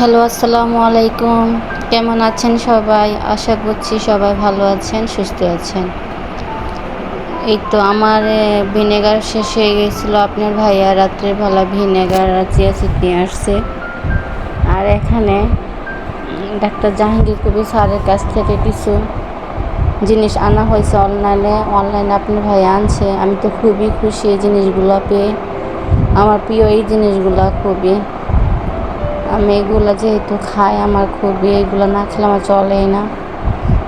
Hello, আসসালামু আলাইকুম। কেমন আছেন সবাই? আশা করছি সবাই ভালো আছেন, সুস্থ আছেন। এই তো আমার ভিনেগার শেষ হয়ে গেছিল। আপনার ভাইয়া রাত্রের বেলা ভিনেগার আর চিয়া সিড নিয়ে আসছে। আর এখানে ডাক্তার জাহাঙ্গীর কবি স্যারের কাছ থেকে কিছু জিনিস আনা হয়েছে অনলাইনে। অনলাইনে আপনার ভাই আনছে। আমি তো খুবই খুশি এই জিনিসগুলো পেয়ে। আমার প্রিয় এই জিনিসগুলো খুবই। আমি এগুলো যেহেতু খাই, আমার খুবই এগুলো না খেলে আমার চলেই না।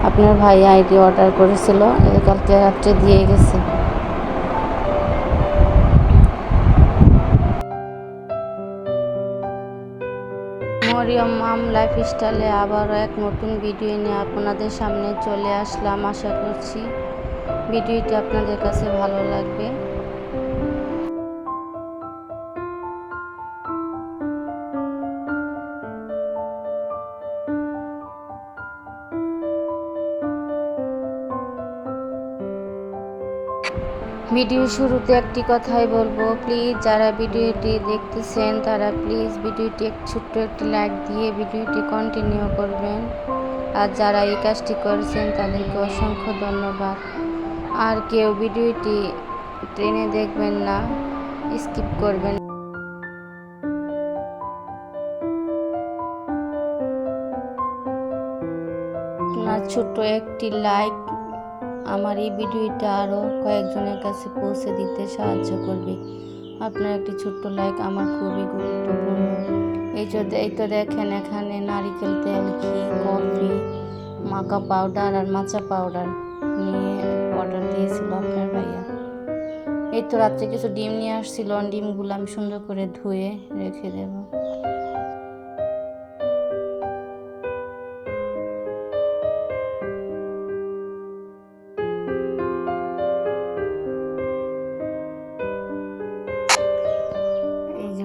আপনার ভাই আইডি অর্ডার করেছিল, কালকে রাত্রে দিয়ে গেছে। মরিয়ম মাম লাইফস্টাইলে আবারও এক নতুন ভিডিও নিয়ে আপনাদের সামনে চলে আসলাম। আশা করছি ভিডিওটি আপনাদের কাছে ভালো লাগবে। ভিডিও শুরুতে একটি কথাই বলব প্লিজ যারা ভিডিওটি দেখতেছেন তারা প্লিজ ভিডিওটি এক ছোট্ট একটি লাইক দিয়ে ভিডিওটি কন্টিনিউ করবেন। আর যারা এই কাজটি করেছেন তাদেরকে অসংখ্য ধন্যবাদ। আর কেউ ভিডিওটি ট্রেনে দেখবেন না স্কিপ করবেন। আপনার ছোট্ট একটি লাইক আমার এই ভিডিওটা আরও কয়েকজনের কাছে পৌঁছে দিতে সাহায্য করবে। আপনার একটি ছোট্ট লাইক আমার খুবই গুরুত্বপূর্ণ। এই তো এই তো দেখেন এখানে নারিকেল তেল ঘি কফি মাকা পাউডার আর মাচা পাউডার নিয়ে অর্ডার দিয়েছিল আপনার ভাইয়া। এই তো রাত্রে কিছু ডিম নিয়ে আসছিল, ডিমগুলো আমি সুন্দর করে ধুয়ে রেখে দেবো।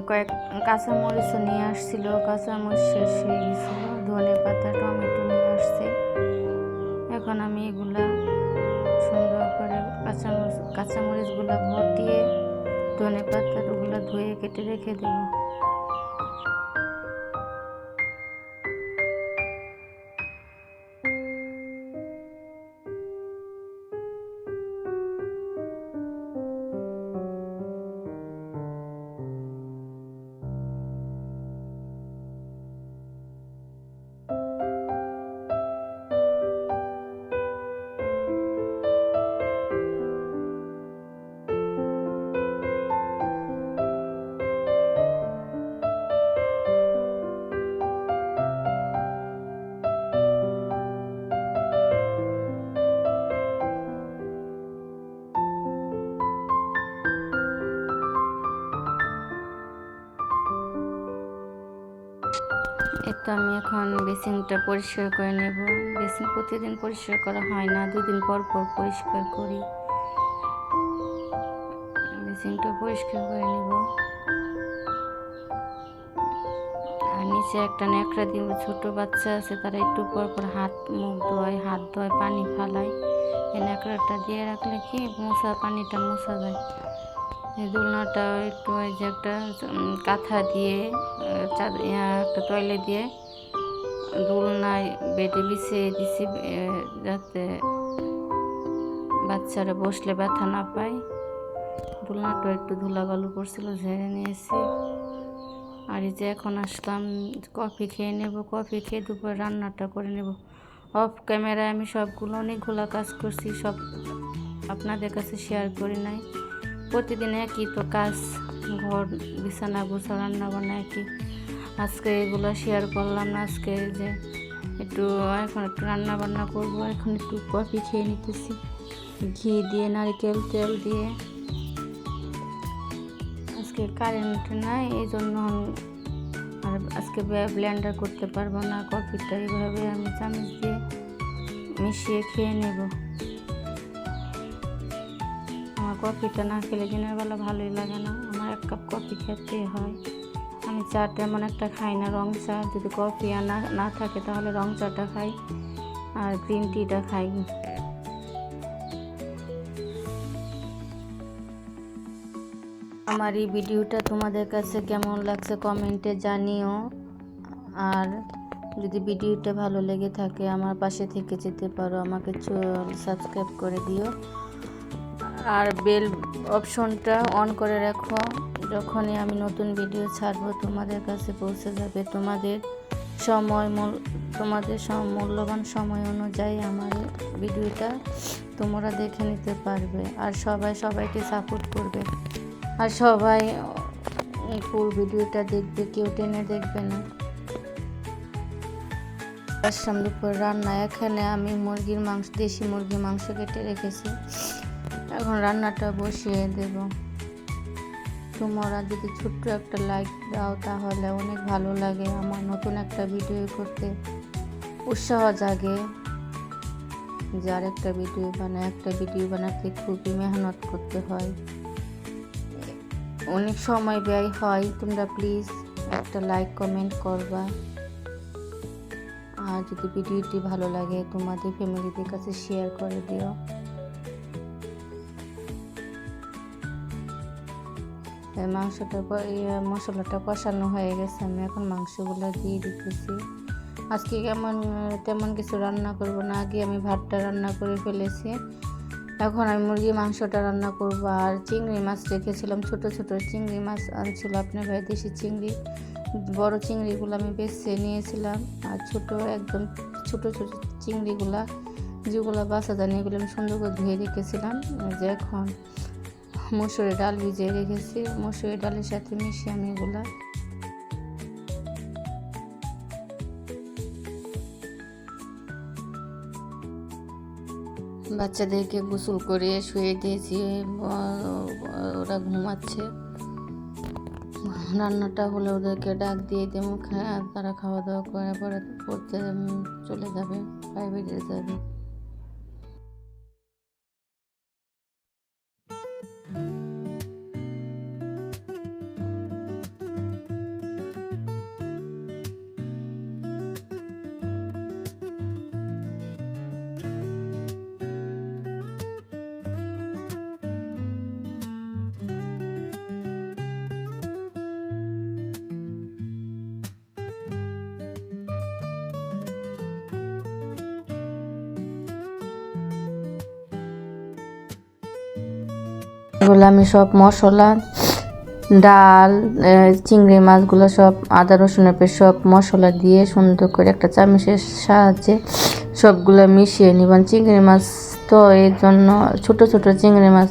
কয়েক কাঁচামরিচও নিয়ে আসছিল, কাঁচামরিচ শেষ হয়ে গেছিল ধনে পাতা, টমেটো নিয়ে আসছে। এখন আমি এগুলা সুন্দর করে কাঁচামরিচ, কাঁচামরিচগুলো ভর দিয়ে ধনে পাতাগুলো ধুয়ে কেটে রেখে দেবো। এই তো আমি এখন বেসিনটা পরিষ্কার করে নেব। বেসিন প্রতিদিন পরিষ্কার করা হয় না, দুদিন পর পর পরিষ্কার করি। বেসিনটা পরিষ্কার করে নেব। আর নিচে একটা ন্যাকড়া দিব, ছোট বাচ্চা আছে, তারা একটু পর পর হাত মুখ ধোয়, হাত ধোয়, পানি ফালায়। এই ন্যাকড়াটা দিয়ে রাখলে কি? মশা পানিটা মশা যায়। দোলনাটা একটু ওই যে একটা কাঁথা দিয়ে একটা টয়লে দিয়ে দোলনায় বেটে বিছিয়ে দিছি যাতে বাচ্চারা বসলে ব্যথা না পায়। দোলনাটা একটু ধুলাবালু পড়ছিল ঝেড়ে নিয়েছি। আর এই যে এখন আসলাম, কফি খেয়ে নেব, কফি খেয়ে দুপুর রান্নাটা করে নেব। অফ ক্যামেরায় আমি সবগুলো অনেকগুলো কাজ করছি, সব আপনাদের কাছে শেয়ার করি নাই। প্রতিদিন একই তো কাজ, ঘর, বিছানা, গোছা, রান্না বান্না একই। আজকে এগুলো শেয়ার করলাম না আজকে যে একটু, এখন একটু রান্না বান্না করব, এখন একটু কফি খেয়ে নিতেছি। ঘি দিয়ে, নারকেল তেল দিয়ে। আজকে কারেন্ট নাই, এই জন্য আর আজকে ব্লেন্ডার করতে পারব না, কফিটা এইভাবে আমি চামচ দিয়ে মিশিয়ে খেয়ে নেব। কফিটা না খেলে দিনের বেলা ভালোই লাগে না। আমার এক কাপ কফি খেতে হয়। আমি চা তেমন একটা খাই না, রং চা। যদি কফি আর না না থাকে তাহলে রং চাটা খাই, আর গ্রিন টিটা খাই। আমার এই ভিডিওটা তোমাদের কাছে কেমন লাগছে কমেন্টে জানিও। আর যদি ভিডিওটা ভালো লেগে থাকে, আমার পাশে থেকে যেতে পারো। আমাকে সাবস্ক্রাইব করে দিও। আর বেল অপশনটা অন করে রাখো। যখনই আমি নতুন ভিডিও ছাড়বো, তোমাদের কাছে পৌঁছে যাবে তোমাদের সময় তোমাদের মূল্যবান সময় অনুযায়ী আমার ভিডিওটা তোমরা দেখে নিতে পারবে। আর সবাই সবাইকে সাপোর্ট করবে। আর সবাই ফুল ভিডিওটা দেখবে, কেউ টেনে দেখবে না। সামনে পর রান্না, এখানে আমি মুরগির মাংস, দেশি মুরগির মাংস কেটে রেখেছি। এখন রান্নাটা বসিয়ে দেব। তোমরা যদি ছোট্ট একটা লাইক দাও, তাহলে অনেক ভালো লাগে আমার নতুন একটা ভিডিও করতে। উৎসাহ জাগে। যে আর একটা ভিডিও বানায়, একটা ভিডিও বানাতে খুবই মেহনত করতে হয়। অনেক সময় ব্যয় হয়, তোমরা প্লিজ একটা লাইক কমেন্ট করবা। আর যদি ভিডিওটি ভালো লাগে, তোমাদের ফ্যামিলিদের কাছে শেয়ার করে দিও। মাংসটা মশলাটা কষানো হয়ে গেছে। আমি এখন মাংসগুলো দিয়ে দিতেছি। আজকে কেমন, তেমন কিছু রান্না করব না, আগে আমি ভাতটা রান্না করে ফেলেছি। এখন আমি মুরগি মাংসটা রান্না করব। আর চিংড়ি মাছ রেখেছিলাম, ছোট ছোট চিংড়ি মাছ আনছিল আপনার ভাই, দেশি চিংড়ি। বড় চিংড়িগুলো আমি বেছে নিয়েছিলাম। আর ছোট, একদম ছোট ছোট চিংড়িগুলা, যেগুলো বাসা জানি, এগুলো আমি সুন্দর করে ধুয়ে রেখেছিলাম। যে এখন মসুরি ডাল ভিজিয়ে রেখেছি। মসুরি ডালের সাথে মিশিয়ে আমি এগুলা বাচ্চাদেরকে গোসল করে শুয়ে দিয়েছি। ওরা ঘুমাচ্ছে। রান্নাটা হলে ওদেরকে ডাক দিয়ে দিয়ে মুখে তারা খাওয়া দাওয়া করে পরে পড়তে চলে যাবে প্রাইভেটে যাবে। এগুলো আমি সব, মশলা, ডাল চিংড়ি মাছগুলো সব, আদা, রসুনের পেস্ট সব মশলা দিয়ে সুন্দর করে একটা চামচের সাহায্যে সবগুলো মিশিয়ে নিবেন চিংড়ি মাছ তো এর জন্য ছোট ছোট চিংড়ি মাছ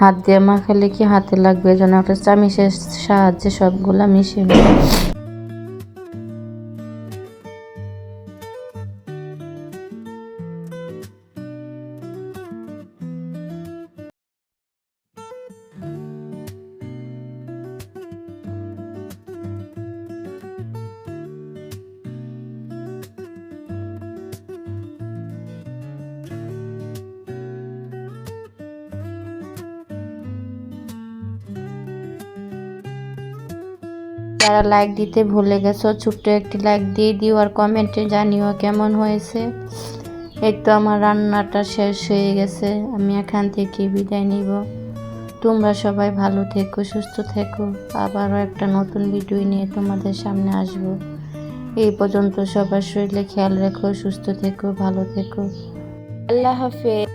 হাত দিয়ে মাখালে কি হাতে লাগবে? এই জন্য একটা চামচের সাহায্যে সবগুলো মিশিয়ে নেবেন যারা লাইক দিতে ভুলে গেছো, ছোট্ট একটি লাইক দিয়ে দিও আর কমেন্টে জানিও কেমন হয়েছে। এই তো আমার রান্নাটা শেষ হয়ে গেছে, আমি এখান থেকে বিদায় নিব। তোমরা সবাই ভালো থেকো, সুস্থ থেকো। আবারও একটা নতুন ভিডিও নিয়ে তোমাদের সামনে আসব। এই পর্যন্ত সবার শরীরে খেয়াল রেখো, সুস্থ থেকো, ভালো থেকো। আল্লাহ হাফেজ।